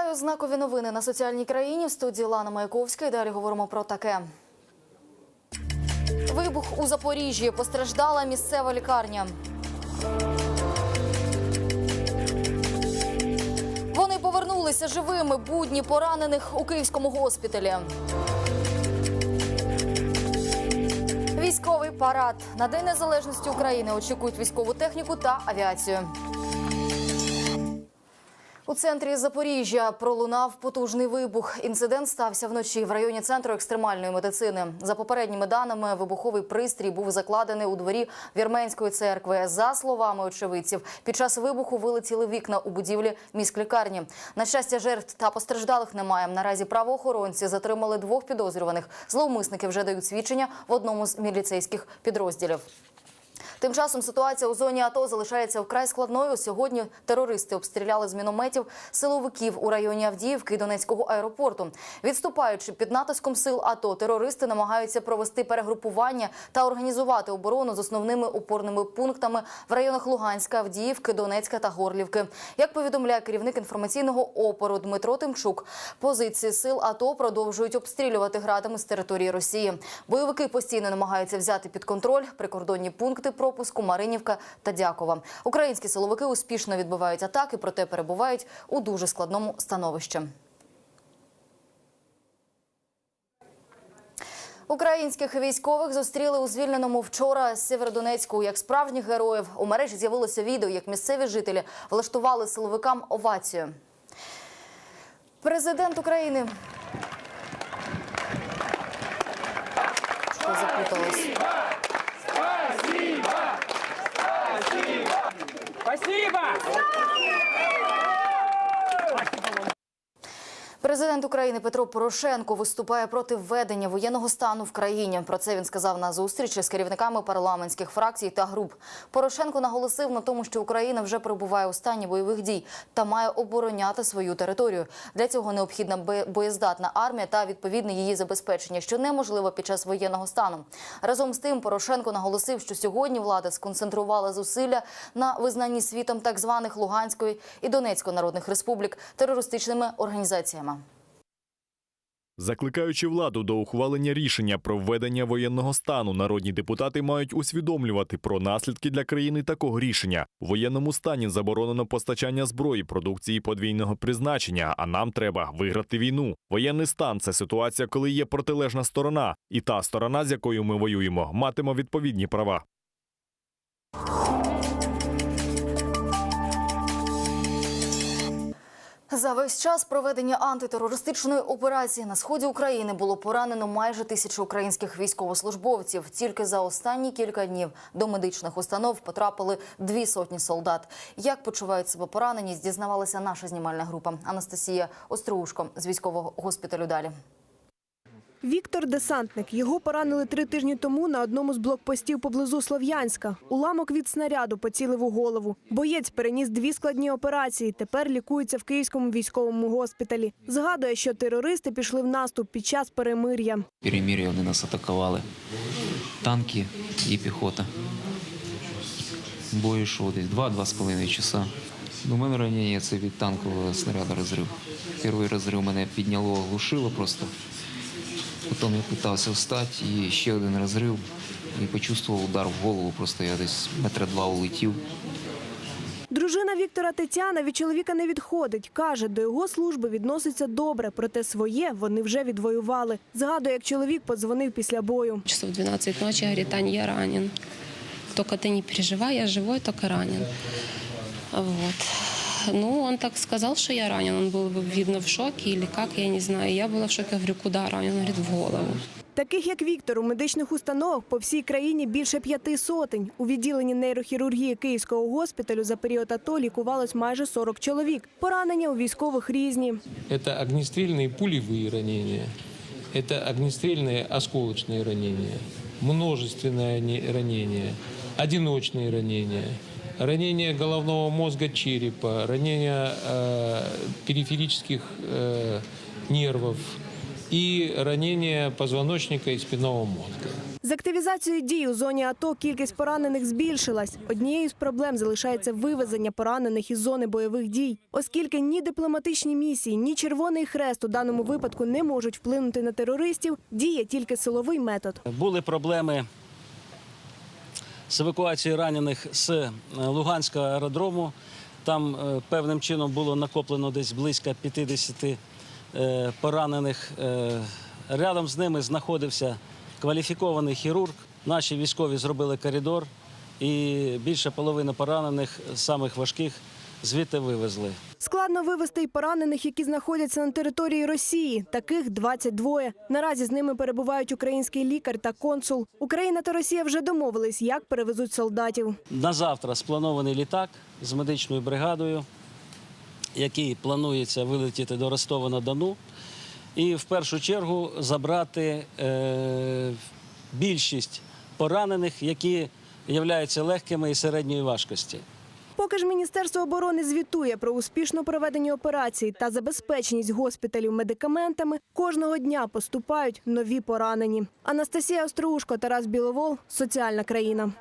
Вітаю знакові новини на соціальній країні. В студії Лана Маяковська. І далі говоримо про таке. Вибух у Запоріжжі. Постраждала місцева лікарня. Вони повернулися живими будні поранених у київському госпіталі. Військовий парад на День Незалежності України очікують військову техніку та авіацію. У центрі Запоріжжя пролунав потужний вибух. Інцидент стався вночі в районі центру екстремальної медицини. За попередніми даними, вибуховий пристрій був закладений у дворі Вірменської церкви. За словами очевидців, під час вибуху вилетіли вікна у будівлі міськлікарні. На щастя, жертв та постраждалих немає. Наразі правоохоронці затримали двох підозрюваних. Зловмисники вже дають свідчення в одному з міліцейських підрозділів. Тим часом ситуація у зоні АТО залишається вкрай складною. Сьогодні терористи обстріляли з мінометів силовиків у районі Авдіївки Донецького аеропорту. Відступаючи під натиском сил АТО, терористи намагаються провести перегрупування та організувати оборону з основними опорними пунктами в районах Луганська, Авдіївки, Донецька та Горлівки. Як повідомляє керівник інформаційного опору Дмитро Тимчук, позиції сил АТО продовжують обстрілювати градами з території Росії. Бойовики постійно намагаються взяти під контроль прикордонні пункти пропуску Маринівка та Дякова. Українські силовики успішно відбивають атаки, проте перебувають у дуже складному становищі. Українських військових зустріли у звільненому вчора з Сєвєродонецьку як справжніх героїв. У мережі з'явилося відео, як місцеві жителі влаштували силовикам овацію. Президент України. Що запуталось? Спасибо! Президент України Петро Порошенко виступає проти введення воєнного стану в країні. Про це він сказав на зустрічі з керівниками парламентських фракцій та груп. Порошенко наголосив на тому, що Україна вже перебуває у стані бойових дій та має обороняти свою територію. Для цього необхідна боєздатна армія та відповідне її забезпечення, що неможливо під час воєнного стану. Разом з тим Порошенко наголосив, що сьогодні влада сконцентрувала зусилля на визнанні світом так званих Луганської і Донецької народних республік терористичними організаціями. Закликаючи владу до ухвалення рішення про введення воєнного стану, народні депутати мають усвідомлювати про наслідки для країни такого рішення. У воєнному стані заборонено постачання зброї, продукції подвійного призначення. А нам треба виграти війну. Воєнний стан це ситуація, коли є протилежна сторона, і та сторона, з якою ми воюємо, матиме відповідні права. За весь час проведення антитерористичної операції на сході України було поранено майже тисячу українських військовослужбовців. Тільки за останні кілька днів до медичних установ потрапили дві сотні солдат. Як почувають себе поранені, дізнавалася наша знімальна група. Анастасія Остроушко з військового госпіталю. Далі. Віктор Десантник. Його поранили три тижні тому на одному з блокпостів поблизу Слов'янська. Уламок від снаряду поцілив у голову. Боєць переніс дві складні операції. Тепер лікується в Київському військовому госпіталі. Згадує, що терористи пішли в наступ під час перемир'я. перемир'я вони нас атакували. Танки і піхота. Бой йшов десь 2-2,5 часа. У мене ранення це від танкового снаряду розрив. Перший розрив мене підняло, глушило просто. Потім я питався встати і ще один розрив. І почувствував удар в голову, просто я десь метра два улетів. Дружина Віктора Тетяна від чоловіка не відходить. Каже, до його служби відноситься добре, проте своє вони вже відвоювали. Згадує, як чоловік подзвонив після бою. часов 12 ночи, говорит, Ань, я ранен. Только ты не переживай, я живой, только ранен. Вот. Ну, он так сказал, что я ранен. Он был, видно, в шоке или как, я не знаю. Я была в шоке, говорю, куда ранен? Он говорит, в голову. Таких як Віктор у медичних установах по всій країні більше п'яти сотень. У відділенні нейрохірургії Київського госпіталю за період АТО лікувалось майже 40 чоловік. Поранення у військових різні. Это огнестрельные пулевые ранения, это огнестрельные осколочные ранения, множественные они- ранения, одиночные ранения головного мозга черепа, ранения э, периферических э, нервов и ранения позвоночника и спинного мозга. З активізацією дій у зоні АТО кількість поранених збільшилась. Однією з проблем залишається вивезення поранених із зони бойових дій, оскільки ні дипломатичні місії, ні Червоний Хрест у даному випадку не можуть вплинути на терористів. Діє тільки силовий метод. Були проблеми з евакуації ранених з е, Луганського аеродрому. Там е, певним чином було накоплено десь близько 50 е, поранених. Рядом з ними знаходився кваліфікований хірург. Наші військові зробили коридор, і більше половини поранених, самих важких, звідти вивезли. Складно вивезти й поранених, які знаходяться на території Росії. Таких 22. Наразі з ними перебувають український лікар та консул. Україна та Росія вже домовились, як перевезуть солдатів. На завтра спланований літак з медичною бригадою, який планується вилетіти до Ростова-на-Дону, і в першу чергу забрати е, більшість поранених, які являються легкими і середньої важкості. Поки ж Міністерство оборони звітує про успішно проведені операції та забезпеченість госпіталів медикаментами, кожного дня поступають нові поранені. Анастасія Остроушко, Тарас Біловол, Соціальна країна.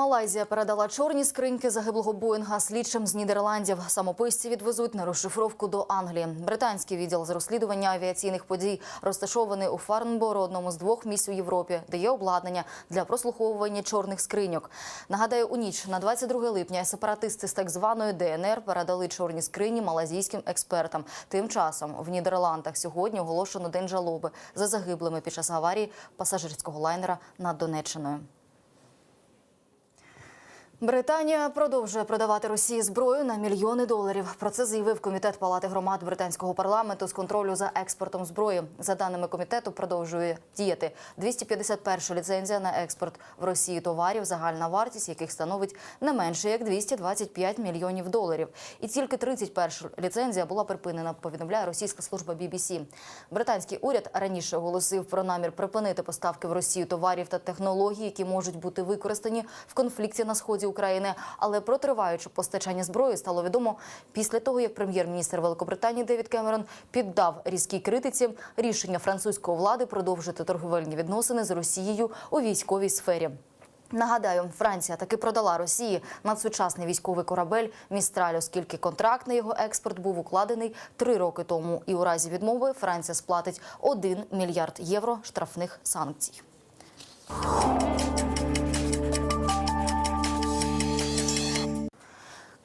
Малайзія передала чорні скриньки загиблого Боїнга слідчим з Нідерландів. Самописці відвезуть на розшифровку до Англії. Британський відділ з розслідування авіаційних подій розташований у Фарнборо, одному з двох місць у Європі, де є обладнання для прослуховування чорних скриньок. Нагадаю, у ніч на 22 липня сепаратисти з так званої ДНР передали чорні скрині малазійським експертам. Тим часом в Нідерландах сьогодні оголошено день жалоби за загиблими під час аварії пасажирського лайнера над Донеччиною. Британія продовжує продавати Росії зброю на мільйони доларів. Про це заявив комітет палати громад британського парламенту з контролю за експортом зброї. За даними комітету, продовжує діяти 251 ліцензія на експорт в Росії товарів, загальна вартість яких становить не менше як 225 мільйонів доларів. І тільки 31 ліцензія була припинена. Повідомляє російська служба BBC. Британський уряд раніше оголосив про намір припинити поставки в Росію товарів та технологій, які можуть бути використані в конфлікті на сході України. Але про триваюче постачання зброї стало відомо після того, як прем'єр-міністр Великобританії Девід Кемерон піддав різкій критиці рішення французької влади продовжити торговельні відносини з Росією у військовій сфері. Нагадаю, Франція таки продала Росії надсучасний військовий корабель Містраль, оскільки контракт на його експорт був укладений три роки тому. І у разі відмови Франція сплатить 1 мільярд євро штрафних санкцій.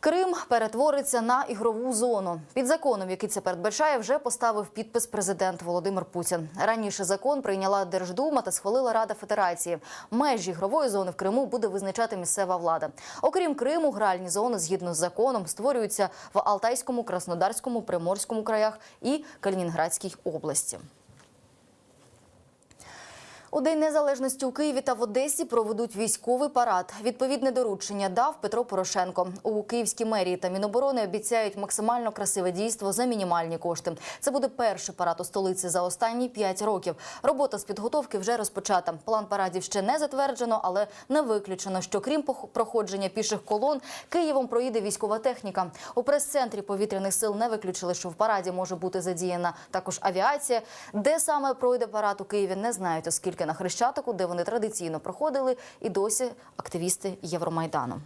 Крим перетвориться на ігрову зону. Під законом, який це передбачає, вже поставив підпис президент Володимир Путін. Раніше закон прийняла Держдума та схвалила Рада Федерації. Межі ігрової зони в Криму буде визначати місцева влада. Окрім Криму, гральні зони згідно з законом створюються в Алтайському, Краснодарському, Приморському краях і Калінінградській області. У День Незалежності у Києві та в Одесі проведуть військовий парад. Відповідне доручення дав Петро Порошенко. У Київській мерії та Міноборони обіцяють максимально красиве дійство за мінімальні кошти. Це буде перший парад у столиці за останні п'ять років. Робота з підготовки вже розпочата. План парадів ще не затверджено, але не виключено, що крім проходження піших колон, Києвом проїде військова техніка. У прес-центрі повітряних сил не виключили, що в параді може бути задіяна також авіація. Де саме пройде парад у Києві, не знають, оскільки на Хрещатику, де вони традиційно проходили, і досі активісти Євромайдану.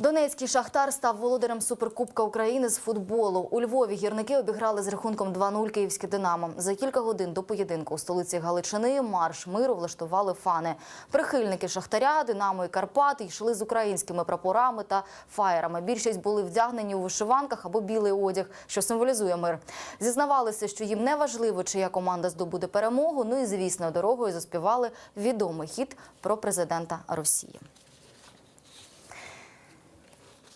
Донецький шахтар став володарем суперкубка України з футболу. У Львові гірники обіграли з рахунком 2-0 київське Динамо. За кілька годин до поєдинку у столиці Галичини марш миру влаштували фани. Прихильники шахтаря, Динамо і Карпат йшли з українськими прапорами та фаєрами. Більшість були вдягнені у вишиванках або білий одяг, що символізує мир. Зізнавалися, що їм не важливо, чия команда здобуде перемогу. Ну і звісно, дорогою заспівали відомий хіт про президента Росії.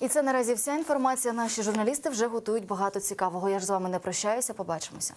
І це наразі вся інформація. Наші журналісти вже готують багато цікавого. Я ж з вами не прощаюся. Побачимося.